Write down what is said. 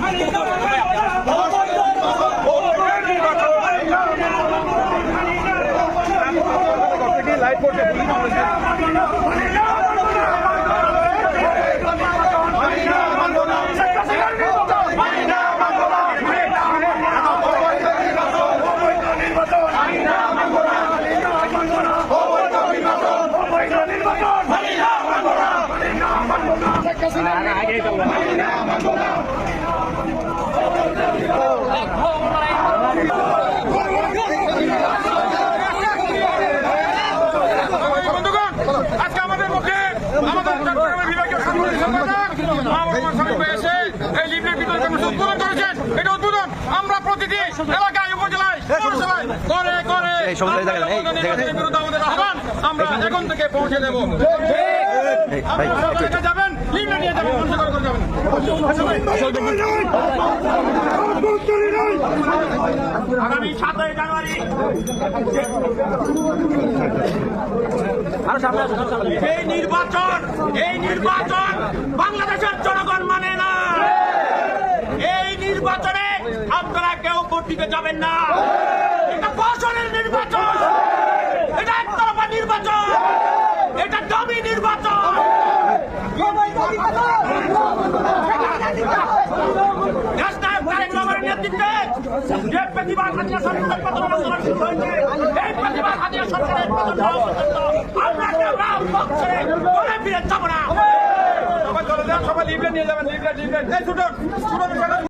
বন্ধুগণ এসে এই লিফলেট বিতরণ উদ্বোধন করেছেন এটা উদ্বোধন আমরা প্রতিটি এলাকায় উপজেলায় করে আমরা এখন থেকে পৌঁছে দেব। এই, যাবেন লিফলেট নিয়ে যাবেন আগামী সাতই জানুয়ারি। নির্বাচন এই নির্বাচন বাংলাদেশের জনগণ মানে না এই নির্বাচনে আপনারা কেউ ভোট দিতে যাবেন না। এটা কৌশলের নির্বাচন। এটা একতরফা নির্বাচন। এটা জমি নির্বাচন। সবাই নিয়ে যাবেন এই